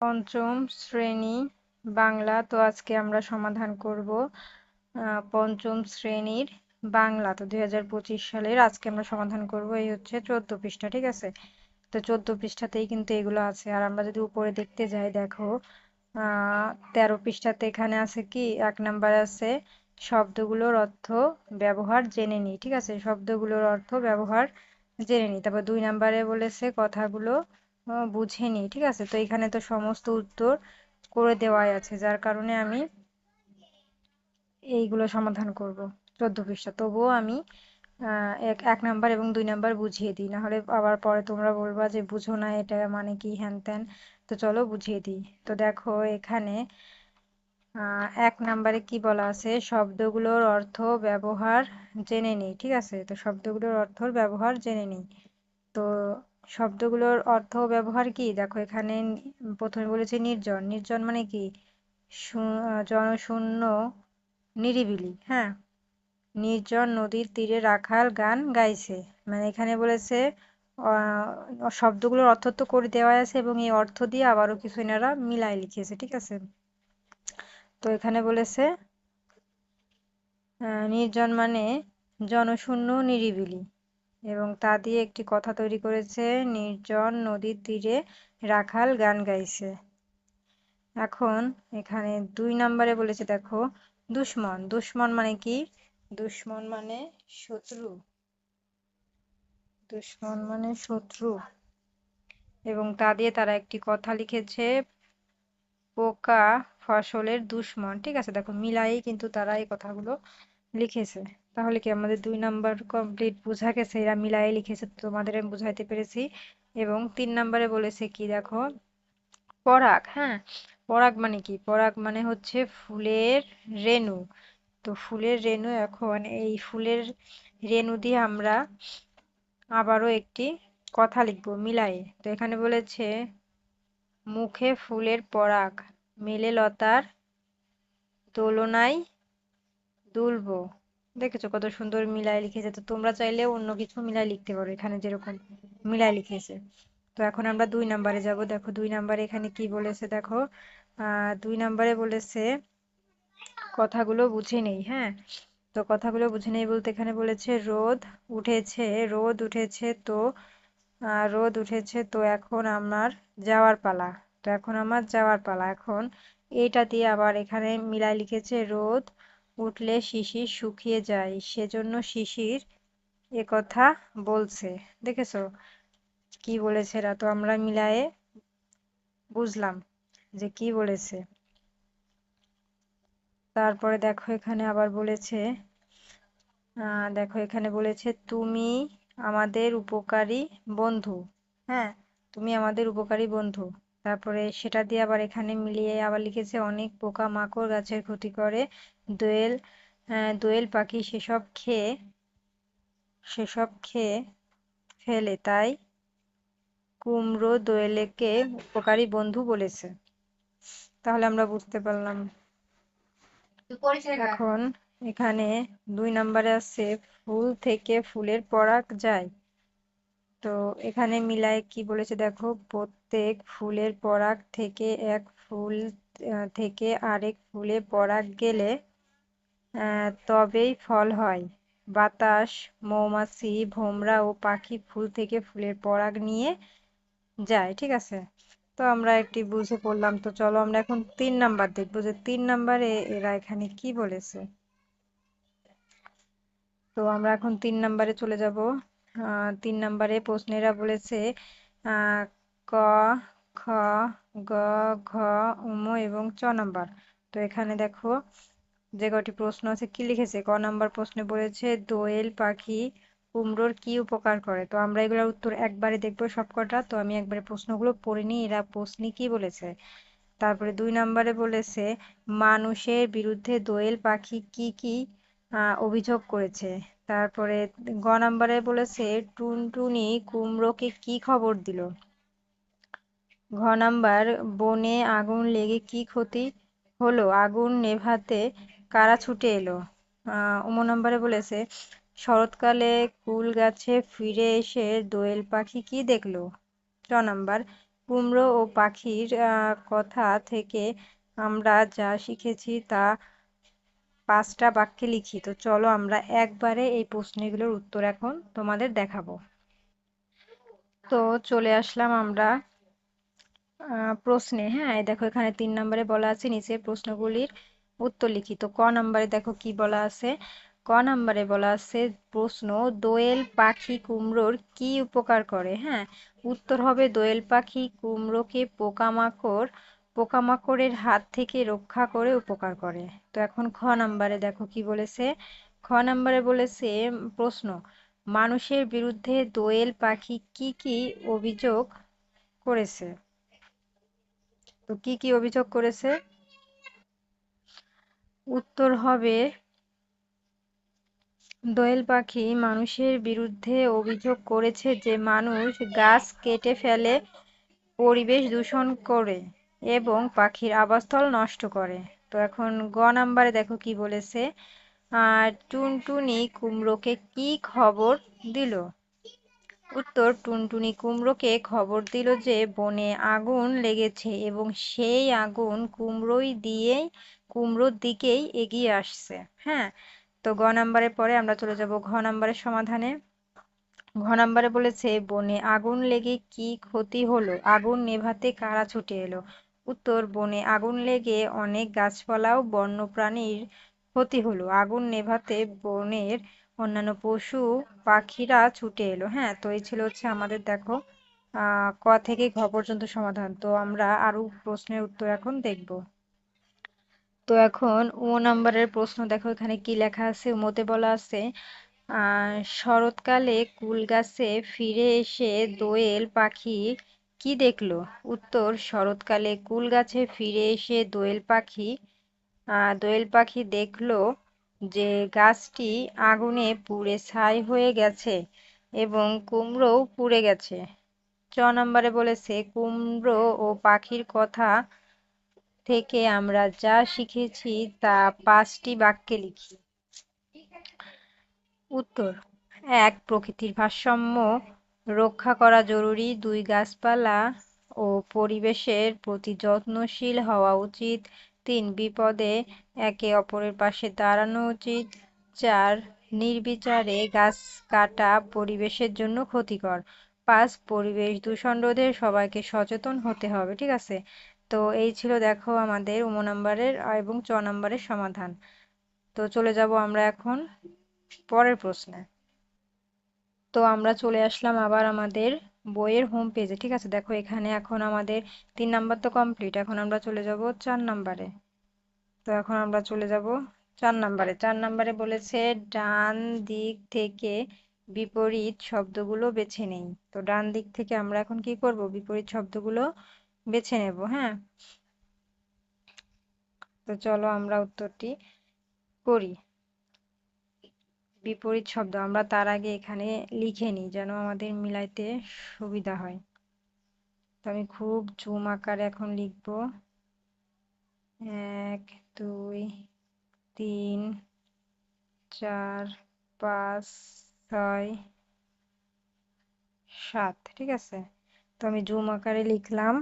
পঞ্চম শ্রেণি বাংলা। তো আজকে আমরা সমাধান করব পঞ্চম শ্রেণির বাংলা। তো দুই সালের আজকে আমরা সমাধান করব, এই হচ্ছে চোদ্দ পৃষ্ঠা, ঠিক আছে? তো চোদ্দ পৃষ্ঠাতেই কিন্তু এগুলো আছে। আর আমরা যদি উপরে দেখতে যাই, দেখো তেরো পৃষ্ঠাতে এখানে আছে কি? এক নাম্বার আছে, শব্দগুলোর অর্থ ব্যবহার জেনে নিই ঠিক আছে? শব্দগুলোর অর্থ ব্যবহার জেনে নিই তারপর দুই নাম্বারে বলেছে কথাগুলো বুঝে নিই ঠিক আছে, তো এখানে তো সমস্ত উত্তর করে দেওয়াই আছে। যার কারণে আমি এইগুলো সমাধান করব, চোদ্দ পৃষ্ঠা। তবুও আমি এক এক নাম্বার এবং দুই নাম্বার বুঝিয়ে দিই। নাহলে আবার পরে তোমরা বলবা যে বুঝো না, এটা মানে কি হ্যান ত্যান। তো চলো বুঝিয়ে দিই। তো দেখো এখানে এক নাম্বারে কি বলা আছে? শব্দগুলোর অর্থ ব্যবহার জেনে নিই। ঠিক আছে? তো শব্দগুলোর অর্থর ব্যবহার জেনে নিই। তো শব্দগুলোর অর্থ ব্যবহার কি? দেখো, এখানে প্রথমে বলেছে নির্জন। নির্জন মানে কি? জনশূন্য, নিরিবিলি হ্যাঁ? নির্জন নদীর তীরে রাখাল গান গাইছে। মানে এখানে বলেছে শব্দগুলোর অর্থ তো করে দেওয়া আছে এবং এই অর্থ দিয়ে আবারও কিছু এনারা মিলাই লিখেছে ঠিক আছে? তো এখানে বলেছে নির্জন মানে জনশূন্য, নিরিবিলি। এবং তা দিয়ে একটি কথা তৈরি করেছে নির্জন নদীর তীরে রাখাল গান গাইছে। এখন এখানে দুই নম্বরে বলেছে, দেখো, দুশ্মন। দুশ্মন মানে কি? দুশ্মন মানে শত্রু। দুশ্মন মানে শত্রু। এবং তা দিয়ে তারা একটি কথা লিখেছে, পোকা ফসলের দুশ্মন। ঠিক আছে, দেখো মিলাই কিন্তু তারা এই কথাগুলো লিখেছে। তাহলে কি আমাদের দুই নাম্বার কমপ্লিট বোঝা গেছে? এরা মিলাই লিখেছে তোমাদের আমি বুঝাইতে পেরেছি। এবং তিন নাম্বারে বলেছে কি, দেখো, পরাগ হ্যাঁ? পরাগ মানে কি? পরাগ মানে হচ্ছে ফুলের রেণু। তো ফুলের রেণু এখন, এই ফুলের রেণু দিয়ে আমরা আবারও একটি কথা লিখব মিলাই তো এখানে বলেছে, মুখে ফুলের পরাগ, মেলে লতার দোলনায় দুলব। দেখেছ কত সুন্দর মিলাই লিখেছে। তো তোমরা চাইলে অন্য কিছু মিলাই লিখতে পারো, এখানে যেরকম মিলাই লিখেছে। তো এখন আমরা দুই নাম্বারে যাব। দেখো, দুই নাম্বারে এখানে কি বলেছে দেখো? দুই নাম্বারে বলেছে, কথাগুলো বুঝে নেই হ্যাঁ? তো কথাগুলো বুঝে নেই বলতে এখানে বলেছে, রোদ উঠেছে রোদ উঠেছে তো রোদ উঠেছে তো এখন আমার যাওয়ার পালা। তো এখন আমার যাওয়ার পালা। এখন এইটা দিয়ে আবার এখানে মিলাই লিখেছে, রোদ উঠলে শিশির শুকিয়ে যায়, সেজন্য শিশির কথা বলছে। দেখেছ? কি বলেছে এরা তো? আমরা মিলায়ে বুঝলাম যে কি বলেছে। তারপরে দেখো এখানে আবার বলেছে দেখো এখানে বলেছে, তুমি আমাদের উপকারী বন্ধু। হ্যাঁ তুমি আমাদের উপকারী বন্ধু। তারপরে সেটা দিয়ে আবার এখানে মিলিয়ে আবার লিখেছে অনেক পোকা মাকড় গাছের ক্ষতি করে দোয়েল দোয়েল পাখি সেসব খেয়ে সেসব খেয়ে ফেলে তাই কুমড়ো দোয়েলেকে উপকারী বন্ধু বলেছে। তাহলে আমরা বুঝতে পারলাম। এখন এখানে দুই নম্বরে আছে ফুল থেকে ফুলের পরাগ যায়। তো এখানে মিলায় কি বলেছে দেখো, প্রত্যেক ফুলের পরাগ থেকে এক ফুল থেকে আরেক ফুলে পরাগ গেলে তবেই ফল হয়। বাতাস, মৌমাছি, ভোমরা ও পাখি ফুল থেকে ফুলের পরাগ নিয়ে যায়, ঠিক আছে? তো আমরা একটি বুঝে পড়লাম। তো চলো আমরা এখন তিন নাম্বার দেখব যে তিন নাম্বারে এরা এখানে কি বলেছে। তো আমরা এখন তিন নাম্বারে চলে যাব। তিন নাম্বারে প্রশ্নেরা বলেছে ক, খ, গ, ঘ, উম, এবং চ নাম্বার। তো এখানে দেখো, যে কটি প্রশ্ন আছে, কি লিখেছে? ক নাম্বার প্রশ্নে বলেছে, দোয়েল পাখি কুমড়োর কি উপকার করে? তো আমরা এগুলোর উত্তর একবারে দেখব সবকটা। তো আমি একবারে প্রশ্নগুলো পড়ে নিই, এরা প্রশ্নে কি বলেছে? তারপরে দুই নম্বরে বলেছে, মানুষের বিরুদ্ধে দোয়েল পাখি কি কি অভিযোগ করেছে। তারপরে গ নাম্বারে বলেছে, টুনটুনি কুমড়োকে কি খবর দিল? ঘ নাম্বার, বনে আগুন লেগে কি ক্ষতি হলো? আগুন নেভাতে কারা ছুটে এলো? উম নম্বরে বলেছে, শরৎকালে কুল গাছে ফিরে এসে দোয়েল পাখি কি দেখল? ছ নাম্বার, কুমড়ো ও পাখির কথা থেকে আমরা যা শিখেছি তা পাঁচটা বাক্যে লিখি, তো চলো আমরা একবারে এই প্রশ্নগুলোর উত্তর এখন তোমাদের দেখাবো। তো চলে আসলাম আমরা প্রশ্নে হ্যাঁ দেখো এখানে তিন নম্বরে বলা আছে, নিচে প্রশ্নগুলির উত্তর লিখি। তো ক নম্বরে দেখো কি বলা আছে? ক নম্বরে বলা আছে প্রশ্ন, দোয়েল পাখি কুমড়োর কি উপকার করে? হ্যাঁ উত্তর হবে দোয়েল পাখি কুমড়োকে পোকামাকড় পোকামাকড়ের হাত থেকে রক্ষা করে উপকার করে। তো এখন খ নম্বরে দেখো কি বলেছে? খ নম্বরে বলেছে, প্রশ্ন, মানুষের বিরুদ্ধে দোয়েল পাখি কি কি অভিযোগ করেছে? তো কি কি অভিযোগ করেছে? উত্তর হবে, দোয়েল পাখি মানুষের বিরুদ্ধে অভিযোগ করেছে যে মানুষ গাছ কেটে ফেলে, পরিবেশ দূষণ করে। এবং পাখির আবাসস্থল নষ্ট করে। তো এখন গ নাম্বারে দেখো কি বলেছে। আর টুনটুনি কুমড়োকে কি খবর দিল? উত্তর, টুনটুনি কুমড়োকে খবর দিল যে বনে আগুন লেগেছে এবং সেই আগুন কুমড়োই দিয়ে কুমড়োর দিকেই এগিয়ে আসছে। হ্যাঁ তো গ নাম্বারের পরে আমরা চলে যাব ঘ নাম্বারের সমাধানে। ঘ নাম্বারে বলেছে, বনে আগুন লেগে কি ক্ষতি হলো? আগুন নেভাতে কারা ছুটে এলো? উত্তর বনে আগুন লেগে অনেক গাছপালা ও বন্যপ্রাণীর ক্ষতি হলো। আগুন নেভাতে বনের অন্যান্য পশু, পাখিরা ছুটে এলো। হ্যাঁ তো এই ছিল হচ্ছে আমাদের দেখো ক থেকে ঘ পর্যন্ত সমাধান। তো আমরা আরও প্রশ্নের উত্তর এখন দেখব। তো এখন ও নাম্বারের প্রশ্ন দেখো, এখানে কি লেখা আছে? উমতে বলা আছে শরৎকালে কুল গাছে ফিরে এসে দোয়েল পাখি কি দেখল? উত্তর, শরৎকালে কুল গাছে ফিরে এসে দোয়েল পাখি দোয়েল পাখি দেখল যে গাছটি আগুনে পুড়ে ছাই হয়ে গেছে এবং কুমড়োও পুড়ে গেছে। চ নম্বরে বলেছে, কুমড়ো ও পাখির কথা থেকে আমরা যা শিখেছি তা পাঁচটি বাক্যে লিখি। উত্তর, এক, প্রকৃতির ভারসাম্য রক্ষা করা জরুরি। দুই গাছপালা ও পরিবেশের প্রতি যত্নশীল হওয়া উচিত। তিন, বিপদে একে অপরের পাশে দাঁড়ানো উচিত। চার, নির্বিচারে গাছ কাটা পরিবেশের জন্য ক্ষতিকর। পাঁচ, পরিবেশ দূষণ রোধে সবাইকে সচেতন হতে হবে, ঠিক আছে? তো এই ছিল দেখো আমাদের উম নাম্বারের এবং চ নাম্বারের সমাধান। তো চলে যাব আমরা এখন পরের প্রশ্নে। তো আমরা চলে আসলাম আবার আমাদের বইয়ের হোম পেজে ঠিক আছে? দেখো এখানে এখন আমাদের তিন নাম্বার তো কমপ্লিট এখন আমরা চলে যাব চার নাম্বারে তো এখন আমরা চলে যাব চার নাম্বারে চার নাম্বারে বলেছে, ডান দিক থেকে বিপরীত শব্দগুলো বেছে নেই। তো ডান দিক থেকে আমরা এখন কি করব? বিপরীত শব্দগুলো বেছে নেব হ্যাঁ? তো চলো আমরা উত্তরটি করি। বিপরীত শব্দ। আমরা তার আগে এখানে লিখে নিই যেন আমাদের মিলাইতে সুবিধা হয়। তো আমি খুব জুম আকারে এখন লিখব। এক, দুই, তিন, চার, পাঁচ, ছয়, সাত, ঠিক আছে? তো আমি জুম আকারে লিখলাম।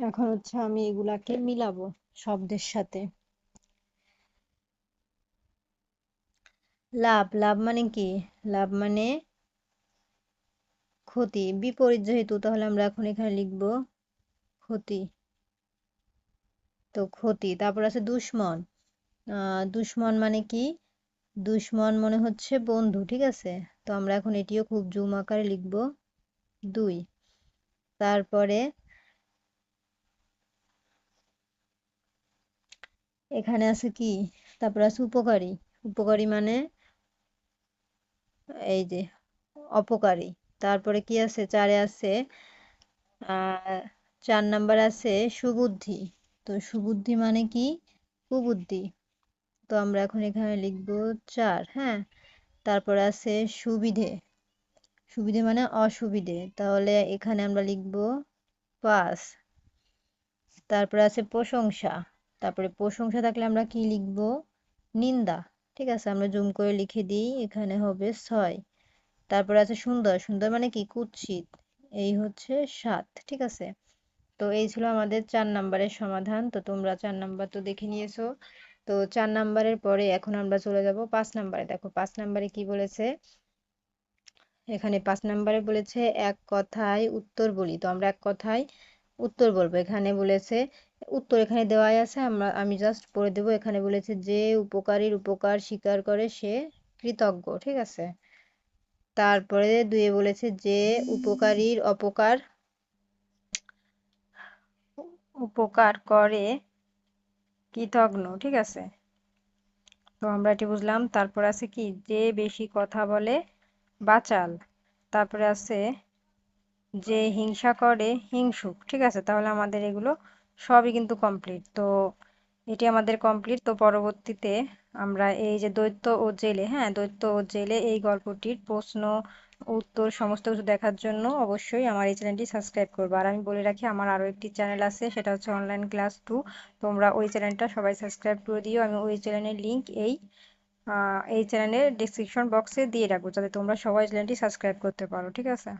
এখন হচ্ছে আমি এগুলাকে মিলাবো শব্দের সাথে। লাভ লাভ মানে কি? লাভ মানে ক্ষতি, বিপরীত যেহেতু, তাহলে আমরা এখন এখানে লিখব ক্ষতি। তো ক্ষতি, তারপর আছে দুশ্মন। দুশ্মন মানে কি? দুশ্মন মনে হচ্ছে বন্ধু, ঠিক আছে? তো আমরা এখন এটিও খুব জুম আকারে লিখব দুই। তারপরে এখানে আছে কি? তারপর আছে উপকারী। উপকারী মানে এই যে, অপকারী। তারপরে কি আছে? চারে আছে চার নাম্বার আছে সুবুদ্ধি। তো সুবুদ্ধি মানে কি? কুবুদ্ধি। তো আমরা এখন এখানে লিখব চার হ্যাঁ? তারপরে আছে সুবিধে। সুবিধে মানে অসুবিধে। তাহলে এখানে আমরা লিখব পাঁচ। তারপরে আছে প্রশংসা। তারপরে প্রশংসা থাকলে আমরা কি লিখব? নিন্দা। ঠিক আছে, আমরা জুম করে লিখে দিই, এখানে হবে ছয়। তারপরে আছে সুন্দর সুন্দর মানে কি? কুৎসিত। এই হচ্ছে সাত, ঠিক আছে? তো এই ছিল আমাদের চার নাম্বারের সমাধান। তো তোমরা চার নাম্বার তো দেখে নিয়েছো। তো চার নাম্বারের পরে এখন আমরা চলে যাব পাঁচ নাম্বারে। দেখো, পাঁচ নাম্বারে কি বলেছে? এখানে পাঁচ নাম্বারে বলেছে, এক কথায় উত্তর বলি। তো আমরা এক কথায় উত্তর বলব। এখানে বলেছে উত্তর এখানে দেওয়াই আছে, আমরা, আমি জাস্ট পড়ে দেবো। এখানে বলেছে যে উপকারীর উপকার স্বীকার করে সে কৃতজ্ঞ, ঠিক আছে? তারপরে দুয়ে বলেছে যে উপকারীর অপকার, উপকার করে কৃতজ্ঞ, ঠিক আছে? তো আমরা এটি বুঝলাম। তারপর আছে কি? যে বেশি কথা বলে বাচাল। তারপরে আছে যে হিংসা করে হিংসুক, ঠিক আছে? তাহলে আমাদের এগুলো সবই কিন্তু কমপ্লিট তো এটি আমাদের কমপ্লিট তো পরবর্তীতে আমরা এই যে দৈত্য ও জেলে হ্যাঁ দৈত্য ও জেলে এই গল্পটির প্রশ্ন, উত্তর, সমস্ত কিছু দেখার জন্য অবশ্যই আমার এই চ্যানেলটি সাবস্ক্রাইব করব। আর আমি বলে রাখি, আমার আরও একটি চ্যানেল আছে, সেটা হচ্ছে অনলাইন ক্লাস টু তোমরা ওই চ্যানেলটা সবাই সাবস্ক্রাইব করে দিও। আমি ওই চ্যানেলের লিঙ্ক এই এই চ্যানেলের ডিসক্রিপশন বক্সে দিয়ে রাখব, যাতে তোমরা সবাই চ্যানেলটি সাবস্ক্রাইব করতে পারো, ঠিক আছে?